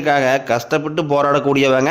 அப்படிங்கிறதுக்காக கஷ்டப்பட்டு போராடக்கூடியவங்க.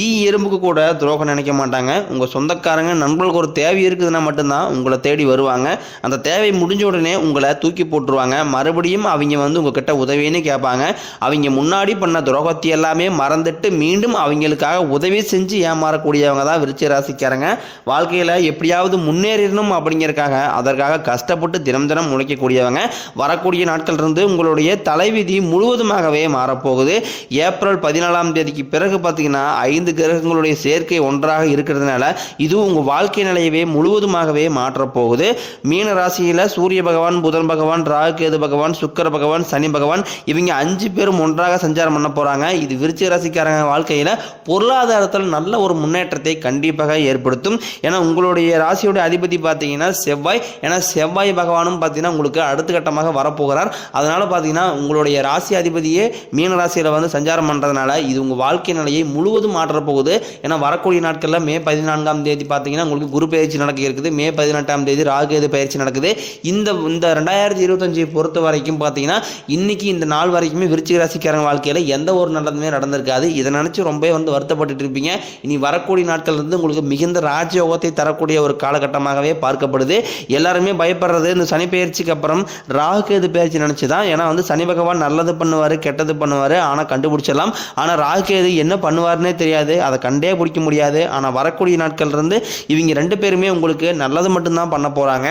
ஈ எறும்புக்கு கூட துரோகம் நினைக்க மாட்டாங்க. உங்கள் சொந்தக்காரங்க நண்பர்களுக்கு ஒரு தேவை இருக்குதுன்னா மட்டும்தான் உங்களை தேடி வருவாங்க. அந்த தேவை முடிஞ்ச உடனே உங்களை தூக்கி போட்டுருவாங்க. மறுபடியும் அவங்க வந்து உங்ககிட்ட உதவின்னு கேட்பாங்க. அவங்க முன்னாடி பண்ண துரோகத்தை எல்லாமே மறந்துட்டு மீண்டும் அவங்களுக்காக உதவி செஞ்சு ஏமாறக்கூடியவங்க தான் விருச்சி ராசிக்காரங்க வாழ்க்கையில் எப்படியாவது முன்னேறணும் அப்படிங்கிறக்காக அதற்காக கஷ்டப்பட்டு தினம் தினம் முளைக்கக்கூடியவங்க வரக்கூடிய நாட்கள் இருந்து உங்களுடைய தலைவிதி முழுவதுமாகவே மாறப்போகுது. ஏ ஏப்ரல் பதினாலாம் தேதிக்கு பிறகு பார்த்தீங்கன்னா ஐந்து கிரகங்களுடைய சேர்க்கை ஒன்றாக இருக்கிறதுனால இது உங்கள் வாழ்க்கை நிலையவே முழுவதுமாகவே மாற்றப்போகுது. மீன ராசியில் சூரிய பகவான் புதன் பகவான் ராகு கேது பகவான் சுக்கர பகவான் சனி பகவான் இவங்க அஞ்சு பேரும் ஒன்றாக சஞ்சாரம் பண்ண போகிறாங்க இது விருச்சிக ராசிக்காரங்க வாழ்க்கையில் பொருளாதாரத்தில் நல்ல ஒரு முன்னேற்றத்தை கண்டிப்பாக ஏற்படுத்தும். ஏன்னா உங்களுடைய ராசியோட அதிபதி பார்த்தீங்கன்னா செவ்வாய். ஏன்னா செவ்வாய் பகவானும் பார்த்தீங்கன்னா உங்களுக்கு அடுத்த கட்டமாக வரப்போகிறார். அதனால் பார்த்தீங்கன்னா உங்களுடைய ராசி அதிபதியே மீன ராசியில் வந்து சஞ்சாரம் பண்ணுறதுனால இது உங்கள் வாழ்க்கை நிலையை முழுவதும் மாற்றப்போகுது ஏன்னா வரக்கூடிய நாட்களில் மே பதினான்காம் தேதி பார்த்தீங்கன்னா உங்களுக்கு குரு பயிற்சி நடக்க இருக்குது. மே பதினெட்டாம் தேதி ராகுகேது பயிற்சி நடக்குது. இந்த இந்த ரெண்டாயிரத்தி இருபத்தஞ்சி பொறுத்த வரைக்கும் பார்த்தீங்கன்னா இன்னைக்கு இந்த நாள் வரைக்குமே விருச்சிக ராசிக்காரங்க வாழ்க்கையில் எந்த ஒரு நல்லதுமே நடந்திருக்காது. இதை நினச்சி ரொம்ப வந்து வருத்தப்பட்டு இருப்பீங்க. இனி வரக்கூடிய நாட்கள் வந்து உங்களுக்கு மிகுந்த ராஜயோகத்தை தரக்கூடிய ஒரு காலகட்டமாகவே பார்க்கப்படுது. எல்லாருமே பயப்படுறது இந்த சனி பயிற்சிக்கு அப்புறம் ராகு கேது பயிற்சி நினச்சி தான் ஏன்னா வந்து சனி பகவான் நல்லது பண்ணுவார் கெட்டது பண்ணுவார். ஆனால் கண்டுபிடிச்சிடலாம் ஆனால் ராகு என்ன பண்ணுவார்னே தெரியாது. அதை கண்டே பிடிக்க முடியாது. ஆனால் வரக்கூடிய நாட்கள் இருந்து இவங்க ரெண்டு பேருமே உங்களுக்கு நல்லது மட்டும்தான் பண்ண போகிறாங்க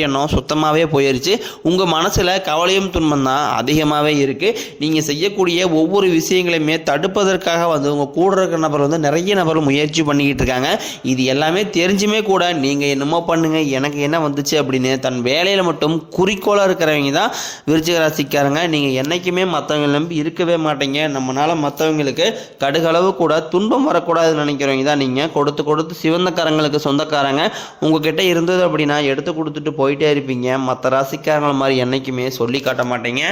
எண்ணம் சுத்தமாகவே போயிருச்சு. உங்கள் மனசில் கவலையும் துன்பம் தான் அதிகமாகவே இருக்குது நீங்கள் செய்யக்கூடிய ஒவ்வொரு விஷயங்களையுமே தடுப்பதற்காக வந்து உங்கள் கூட இருக்கிற நபர் வந்து நிறைய நபர் முயற்சி பண்ணிக்கிட்டு இருக்காங்க. இது எல்லாமே தெரிஞ்சுமே கூட நீங்கள் என்னமோ பண்ணுங்கள் எனக்கு என்ன வந்துச்சு அப்படின்னு தன் வேலையில் மட்டும் குறிக்கோளாக இருக்கிறவங்க தான் விருச்சிக ராசிக்காரங்க. நீங்கள் என்றைக்குமே மற்றவங்களை நம்பி இருக்கவே மாட்டீங்க. நம்மளால் மற்றவங்களுக்கு கடுகளவு கூட துன்பம் வரக்கூடாதுன்னு நினைக்கிறவங்க தான் நீங்கள் கொடுத்து கொடுத்து சிவந்தக்காரங்களுக்கு சொந்தக்காரங்க. உங்ககிட்ட இருந்தது அப்படின்னா எடுத்து கொடுத்துட்டு போய் போயிட்டே இருப்பீங்க. மற்ற ராசிக்காரங்களை மாதிரி என்றைக்குமே சொல்லி காட்ட மாட்டீங்க.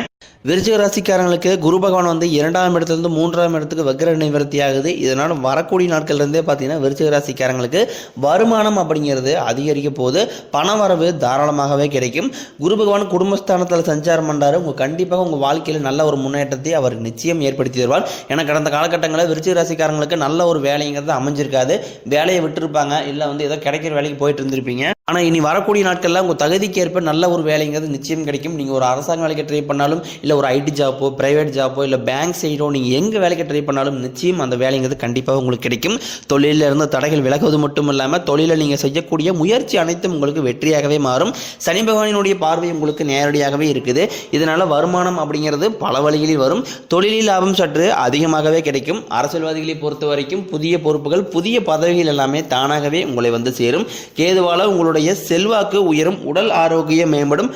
விருச்சிக ராசிக்காரங்களுக்கு குரு பகவான் வந்து இரண்டாம் இடத்துலேருந்து மூன்றாம் இடத்துக்கு வக்ர நிவர்த்தி ஆகுது. இதனால் வரக்கூடிய நாட்கள்லேருந்தே பார்த்தீங்கன்னா விருச்சிக ராசிக்காரங்களுக்கு வருமானம் அப்படிங்கிறது அதிகரிக்க போது பண வரவு தாராளமாகவே கிடைக்கும். குரு பகவான் குடும்பஸ்தானத்தில் சஞ்சாரம் பண்ணுறாரு உங்கள் கண்டிப்பாக உங்கள் வாழ்க்கையில் நல்ல ஒரு முன்னேற்றத்தை அவர் நிச்சயம் ஏற்படுத்தி தருவார். ஏன்னா கடந்த காலகட்டங்களில் விருச்சிக ராசிக்காரங்களுக்கு நல்ல ஒரு வேலைங்கிறது அமைஞ்சிருக்காது. வேலையை விட்டுருப்பாங்க. இல்லை வந்து ஏதோ கிடைக்கிற வேலைக்கு போயிட்டு இருந்திருப்பீங்க. ஆனால் இனி வரக்கூடிய நாட்களில் உங்கள் தகுதிக்கு ஏற்ப நல்ல ஒரு வேலைங்கிறது நிச்சயம் கிடைக்கும். நீங்கள் ஒரு அரசாங்க வேலைக்கு ட்ரை பண்ணாலும் இல்லை ஒரு ஐடி ஜாப்போ ப்ரைவேட் ஜாப்போ இல்லை பேங்க் சைடோ நீங்கள் எங்கே வேலைக்கு ட்ரை பண்ணாலும் நிச்சயம் அந்த வேலைங்கிறது கண்டிப்பாக உங்களுக்கு கிடைக்கும். தொழிலில் இருந்து தடைகள் விலகுவது மட்டும் இல்லாமல் தொழிலில் நீங்கள் செய்யக்கூடிய முயற்சி அனைத்தும் உங்களுக்கு வெற்றியாகவே மாறும். சனி பகவானினுடைய பார்வை உங்களுக்கு நேரடியாகவே இருக்குது. இதனால் வருமானம் அப்படிங்கிறது பல வழிகளில் வரும். தொழிலில் லாபம் சற்று அதிகமாகவே கிடைக்கும். அரசியல்வாதிகளை பொறுத்த வரைக்கும் புதிய பொறுப்புகள் புதிய பதவிகள் எல்லாமே தானாகவே உங்களை வந்து சேரும். கேதுவால உங்களுடைய செல்வாக்கு உயரும் உடல் ஆரோக்கியம் மேம்படும்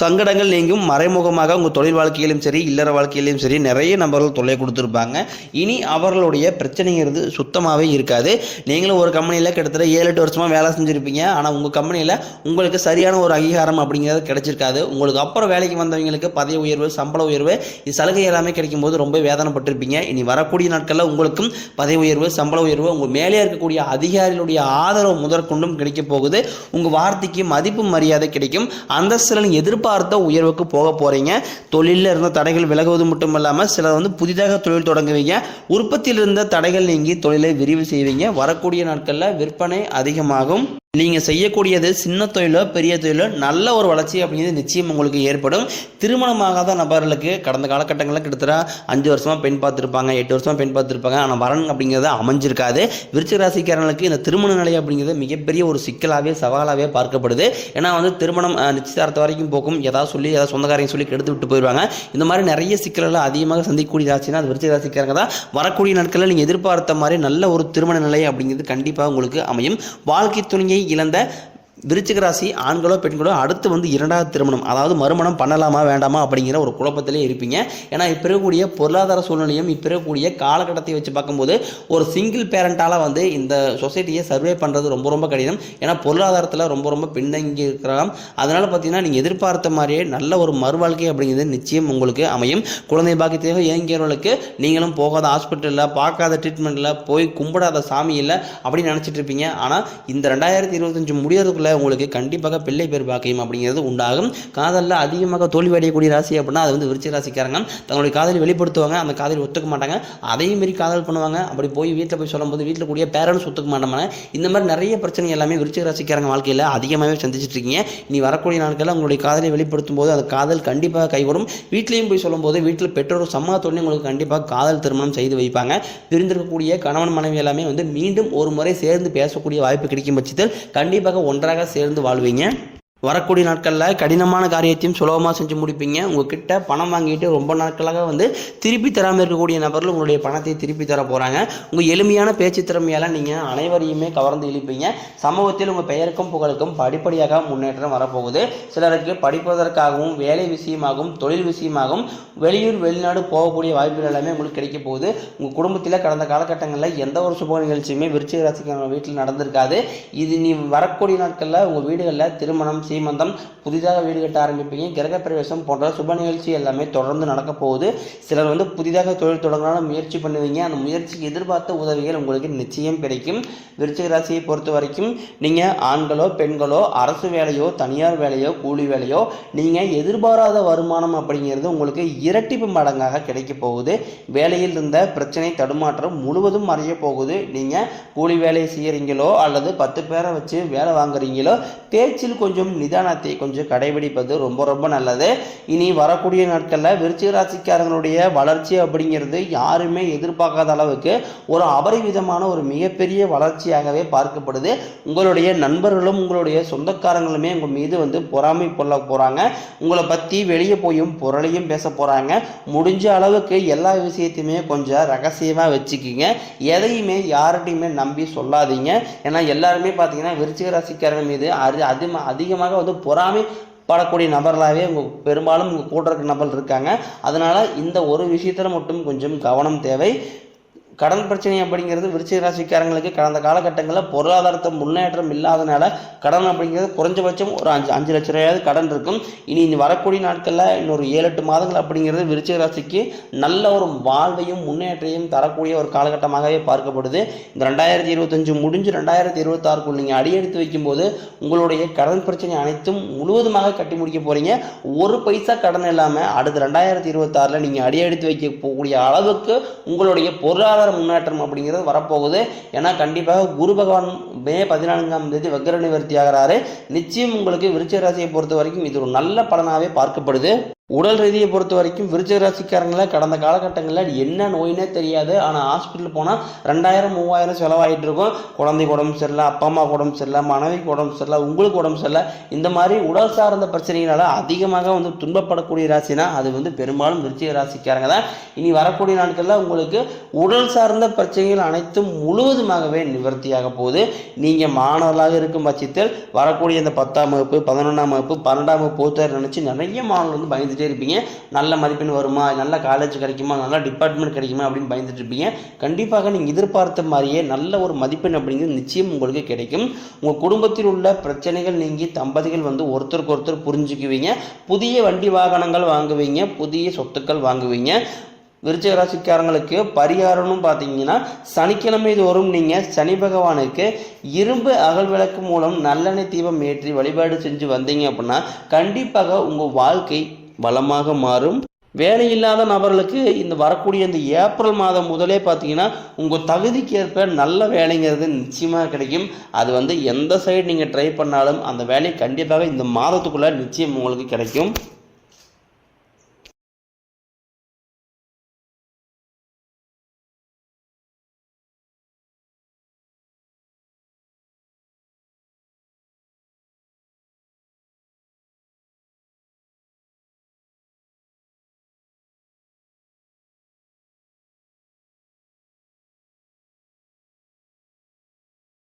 சங்கடங்கள் நீங்கும். மறைமுகமாக உங்கள் தொழில் வாழ்க்கையிலும் சரி இல்லற வாழ்க்கையிலும் சரி நிறைய நபர்கள் தொல்லை கொடுத்துருப்பாங்க. இனி அவர்களுடைய பிரச்சனைங்கிறது சுத்தமாகவே இருக்காது. நீங்களும் ஒரு கம்பெனியில் கிட்டத்தட்ட ஏழு எட்டு வருஷமாக வேலை செஞ்சுருப்பீங்க. ஆனால் உங்கள் கம்பெனியில் உங்களுக்கு சரியான ஒரு அங்கீகாரம் அப்படிங்கிறது கிடைச்சிருக்காது. உங்களுக்கு அப்புறம் வேலைக்கு வந்தவங்களுக்கு பதவி உயர்வு சம்பள உயர்வு இது சலுகை எல்லாமே கிடைக்கும் போது ரொம்ப வேதனைப்பட்டிருப்பீங்க. இனி வரக்கூடிய நாட்களில் உங்களுக்கும் பதவி உயர்வு சம்பள உயர்வு உங்கள் மேலே இருக்கக்கூடிய அதிகாரிகளுடைய ஆதரவு முதற்கொண்டும் கிடைக்க போகுது. உங்கள் வார்த்தைக்கு மதிப்பு மரியாதை கிடைக்கும். அந்தஸ்தில் எதிர்ப்பு எதிர்பார்த்த உயர்வுக்கு போக போகிறீங்க தொழிலில் இருந்த தடைகள் விலகுவது மட்டும் இல்லாமல் சிலர் வந்து புதிதாக தொழில் தொடங்குவீங்க. உற்பத்தியில் இருந்த தடைகள் நீங்கி தொழிலை விரிவு செய்வீங்க. வரக்கூடிய நாட்களில் விற்பனை அதிகமாகும். நீங்கள் செய்யக்கூடியது சின்ன தொழிலோ பெரிய தொழிலோ நல்ல ஒரு வளர்ச்சி அப்படிங்கிறது நிச்சயம் உங்களுக்கு ஏற்படும். திருமணமாகாத நபர்களுக்கு கடந்த காலகட்டங்களில் கிட்டத்தட்ட அஞ்சு வருஷமாக பெண் பார்த்துருப்பாங்க எட்டு வருஷமாக பெண் பார்த்துருப்பாங்க. ஆனால் வரன் அப்படிங்கிறது அமைஞ்சிருக்காது. விருச்சிக ராசிக்காரங்களுக்கு இந்த திருமண நிலை அப்படிங்கிறது மிகப்பெரிய ஒரு சிக்கலாகவே சவாலாகவே பார்க்கப்படுது. ஏன்னா வந்து திருமணம் அஹ், நிச்சயதார்த்த வரைக்கும் போக்கும் ஏதாவது சொல்லி ஏதாவது சொந்தக்காரங்க சொல்லி கெடுத்து விட்டு போயிடுவாங்க இந்த மாதிரி நிறைய சிக்கல்களை அதிகமாக சந்திக்கக்கூடிய ராசினா அது விருச்சிக ராசிக்காரங்க தான். வரக்கூடிய நாட்களில் நீங்கள் எதிர்பார்த்த மாதிரி நல்ல ஒரு திருமண நிலை அப்படிங்கிறது கண்டிப்பாக உங்களுக்கு அமையும். வாழ்க்கை துணையை இழந்த விருச்சிக ராசி ஆண்களோ பெண்களோ அடுத்து வந்து இரண்டாவது திருமணம் அதாவது மறுமணம் பண்ணலாமா வேண்டாமா அப்படிங்கிற ஒரு குழப்பத்திலே இருப்பீங்க. ஏன்னா இப்போ இருக்கக்கூடிய பொருளாதார சூழ்நிலையும் இப்போ இருக்கக்கூடிய காலகட்டத்தை வச்சு பார்க்கும்போது ஒரு சிங்கிள் பேரண்டால் வந்து இந்த சொசைட்டியை சர்வே பண்ணுறது ரொம்ப ரொம்ப கடினம். ஏன்னா பொருளாதாரத்தில் ரொம்ப ரொம்ப பின்தங்கி இருக்கிறாங்க அதனால் பார்த்தீங்கன்னா நீங்கள் எதிர்பார்த்த மாதிரியே நல்ல ஒரு மறுவாழ்க்கை அப்படிங்கிறது நிச்சயம் உங்களுக்கு அமையும். குழந்தை பாக்கியத்தையோ இயங்கியவர்களுக்கு நீங்களும் போகாத ஹாஸ்பிட்டலில் பார்க்காத ட்ரீட்மெண்ட்டில் போய் கும்பிடாத சாமி இல்லை அப்படின்னு நினச்சிட்டு இருப்பீங்க. ஆனால் இந்த ரெண்டாயிரத்தி இருபத்தஞ்சு முடியறதுக்குள்ள உங்களுக்கு கண்டிப்பாக பிள்ளை பேர் பாக்கியம் அப்படிங்கிறது உண்டாகும். காதலில் அதிகமாக தோல்வி அடையக்கூடிய ராசி அப்படின்னா அது வந்து விருச்சி ராசிக்காரங்க. தங்களுடைய காதலை வெளிப்படுத்துவாங்க அந்த காதலை ஒத்துக்க மாட்டாங்க. அதையும் மீறி காதல் பண்ணுவாங்க. அப்படி போய் வீட்டில் போய் சொல்லும்போது வீட்டில் கூடிய பேரண்ட்ஸ் ஒத்துக்க மாட்டாங்க. இந்த மாதிரி நிறைய பிரச்சனை எல்லாமே விருச்சிக ராசிக்காரங்க வாழ்க்கையில் அதிகமாகவே சந்திச்சிட்டு இருக்கீங்க. இனி வரக்கூடிய நாட்களில் உங்களுடைய காதலை வெளிப்படுத்தும் போது அந்த காதல் கண்டிப்பாக கைவரும் வீட்லேயும் போய் சொல்லும்போது வீட்டில் பெற்றோர் சம்மதத்தோடனே உங்களுக்கு கண்டிப்பாக காதல் திருமணம் செய்து வைப்பாங்க. பிரிந்திருக்கக்கூடிய கணவன் மனைவி எல்லாமே வந்து மீண்டும் ஒரு முறை சேர்ந்து பேசக்கூடிய வாய்ப்பு கிடைக்கும் பட்சத்தில் கண்டிப்பாக ஒன்றாக சேர்ந்து வாழ்வீங்க? வரக்கூடிய நாட்களில் கடினமான காரியத்தையும் சுலபமாக செஞ்சு முடிப்பீங்க. உங்ககிட்ட பணம் வாங்கிட்டு ரொம்ப நாட்களாக வந்து திருப்பி தராமல் இருக்கக்கூடிய நபர்கள் உங்களுடைய பணத்தை திருப்பி தர போகிறாங்க உங்கள் எளிமையான பேச்சு திறமையால் நீங்கள் அனைவரையுமே கவர்ந்து இழுப்பீங்க. சமூகத்தில் உங்கள் பெயருக்கும் புகழுக்கும் படிப்படியாக முன்னேற்றம் வரப்போகுது. சிலருக்கு படிப்பதற்காகவும் வேலை விஷயமாகவும் தொழில் விஷயமாகவும் வெளியூர் வெளிநாடு போகக்கூடிய வாய்ப்புகள் எல்லாமே உங்களுக்கு கிடைக்க போகுது. உங்கள் குடும்பத்தில் கடந்த காலகட்டங்களில் எந்த ஒரு சுப நிகழ்ச்சியுமே விருச்சிக ராசிக்கான வீட்டில் நடந்திருக்காது. இது நீ வரக்கூடிய நாட்களில் உங்கள் வீடுகளில் திருமணம் சீமந்தம் புதிதாக வீடு கட்ட ஆரம்பிப்பீங்க. கிரகப்பிரவேசம் போன்ற சுப நிகழ்ச்சி எல்லாமே தொடர்ந்து நடக்க போகுது. சிலர் வந்து புதிதாக தொழில் தொடங்கினாலும் முயற்சி பண்ணுவீங்க. அந்த முயற்சிக்கு எதிர்பார்த்த உதவிகள் உங்களுக்கு நிச்சயம் கிடைக்கும். விருச்சிக ராசியை பொறுத்த வரைக்கும் நீங்கள் ஆண்களோ பெண்களோ அரசு வேலையோ தனியார் வேலையோ கூலி வேலையோ நீங்கள் எதிர்பாராத வருமானம் அப்படிங்கிறது உங்களுக்கு இரட்டிப்பு மடங்காக கிடைக்க போகுது. வேலையில் இருந்த பிரச்சனை தடுமாற்றம் முழுவதும் மறைய போகுது. நீங்கள் கூலி வேலை செய்கிறீங்களோ அல்லது பத்து பேரை வச்சு வேலை வாங்குறீங்களோ பேச்சில் கொஞ்சம் நிதானத்தை கொஞ்சம் கடைபிடிப்பது ரொம்ப ரொம்ப நல்லது. இனி வரக்கூடிய நாட்களில் விருச்சிக ராசிக்காரங்களுடைய வளர்ச்சி அப்படிங்கிறது யாருமே எதிர்பார்க்காத அளவுக்கு ஒரு அபரிவிதமான ஒரு மிகப்பெரிய வளர்ச்சியாகவே பார்க்கப்படுது. உங்களுடைய நண்பர்களும் உங்களுடைய சொந்தக்காரங்களுமே உங்கள் மீது வந்து பொறாமை கொள்ள போகிறாங்க உங்களை பற்றி வெளியே போயும் பொருளையும் பேச போகிறாங்க முடிஞ்ச அளவுக்கு எல்லா விஷயத்தையுமே கொஞ்சம் ரகசியமாக வச்சுக்கிங்க. எதையுமே யார்கிட்டையுமே நம்பி சொல்லாதீங்க. ஏன்னா எல்லாருமே பார்த்தீங்கன்னா விருச்சிக ராசிக்காரங்க மீது அது அதிகமாக அதிகமாக வந்து பொறாமை படக்கூடிய நபர்களாகவே உங்கள் பெரும்பாலும் உங்கள் கூட நபர் இருக்காங்க. அதனால் இந்த ஒரு விஷயத்தில் மட்டும் கொஞ்சம் கவனம் தேவை. கடன் பிரச்சனை அப்படிங்கிறது விருச்சிக ராசிக்காரங்களுக்கு கடந்த காலகட்டங்களில் பொருளாதாரத்தை முன்னேற்றம் இல்லாதனால கடன் அப்படிங்கிறது குறைஞ்சபட்சம் ஒரு அஞ்சு அஞ்சு லட்ச ரூபாயாவது கடன் இருக்கும். இனி இனி வரக்கூடிய நாட்களில் இன்னொரு ஏழு எட்டு மாதங்கள் அப்படிங்கிறது விருச்சிக ராசிக்கு நல்ல ஒரு வாழ்வையும் முன்னேற்றையும் தரக்கூடிய ஒரு காலகட்டமாகவே பார்க்கப்படுது. இந்த ரெண்டாயிரத்தி இருபத்தஞ்சு முடிஞ்சு ரெண்டாயிரத்தி இருபத்தாறுக்குள் நீங்கள் அடியெடுத்து வைக்கும்போது உங்களுடைய கடன் பிரச்சனை அனைத்தும் முழுவதுமாக கட்டி முடிக்க போகிறீங்க ஒரு பைசா கடன் இல்லாமல் அடுத்த ரெண்டாயிரத்தி இருபத்தாறில் நீங்கள் அடியெடுத்து வைக்க போகக்கூடிய அளவுக்கு உங்களுடைய பொருளாதார முன்னேற்றம் அப்படிங்கிறது வரப்போகுது. ஏன்னா கண்டிப்பாக குரு பகவான் மே பதினான்காம் தேதி வக்கர நிவர்த்தி ஆகிறாரு நிச்சயம் உங்களுக்கு விருச்சிக ராசியை பொறுத்த வரைக்கும் இது ஒரு நல்ல பலனாகவே பார்க்கப்படுது. உடல் ரீதியை பொறுத்த வரைக்கும் விருச்சிக ராசிக்காரங்களை கடந்த காலகட்டங்களில் என்ன நோயினே தெரியாது. ஆனால் ஹாஸ்பிட்டல் போனால் ரெண்டாயிரம் மூவாயிரம் செலவாகிட்டு இருக்கும். குழந்தைக்கு உடம்பு சரியில்லை அப்பா அம்மா உடம்பு சரியில்லை மனைவிக்கு உடம்பு சரியில்லை உங்களுக்கு உடம்பு சரியில்லை. இந்த மாதிரி உடல் சார்ந்த பிரச்சனைகளால் அதிகமாக வந்து துன்பப்படக்கூடிய ராசினா அது வந்து பெரும்பாலும் விருச்சிக ராசிக்காரங்க தான். இனி வரக்கூடிய நாட்களில் உங்களுக்கு உடல் சார்ந்த பிரச்சனைகள் அனைத்தும் முழுவதுமாகவே நிவர்த்தியாக போகுது. நீங்கள் மாணவர்களாக இருக்கும் பட்சத்தில் வரக்கூடிய இந்த பத்தாம் வகுப்பு பதினொன்றாம் வகுப்பு பன்னெண்டாம் வகுப்பு பொறுத்தவரை நினச்சி நிறைய மாணவர்கள் வந்து பயந்துட்டே இருப்பீங்க. நல்ல மதிப்பெண் வருமா? நல்ல காலேஜ் கிடைக்குமா? நல்ல டிபார்ட்மெண்ட் கிடைக்குமா? அப்படின்னு பயந்துட்டு இருப்பீங்க. கண்டிப்பாக நீங்கள் எதிர்பார்த்த மாதிரியே நல்ல ஒரு மதிப்பெண் அப்படிங்கிறது நிச்சயம் உங்களுக்கு கிடைக்கும். உங்கள் குடும்பத்தில் உள்ள பிரச்சனைகள் நீங்கி தம்பதிகள் வந்து ஒருத்தருக்கு ஒருத்தர் புரிஞ்சுக்குவீங்க. புதிய வண்டி வாகனங்கள் வாங்குவீங்க. புதிய சொத்துக்கள் வாங்குவீங்க. விருச்சிக ராசிக்காரங்களுக்கு பரிகாரம்னு பார்த்தீங்கன்னா சனிக்கிழமை தோறும் நீங்கள் சனி பகவானுக்கு இரும்பு அகல் விளக்கு மூலம் நல்லெண்ணெய் தீபம் ஏற்றி வழிபாடு செஞ்சு வந்தீங்க அப்படின்னா கண்டிப்பாக உங்கள் வாழ்க்கை வளமாக மாறும். வேலை இல்லாத நபர்களுக்கு இந்த வரக்கூடிய இந்த ஏப்ரல் மாதம் முதலே பார்த்தீங்கன்னா உங்கள் தகுதிக்கேற்ப நல்ல வேலைங்கிறது நிச்சயமாக கிடைக்கும். அது வந்து எந்த சைடு நீங்கள் ட்ரை பண்ணாலும் அந்த வேலை கண்டிப்பாக இந்த மாதத்துக்குள்ளே நிச்சயம் உங்களுக்கு கிடைக்கும்.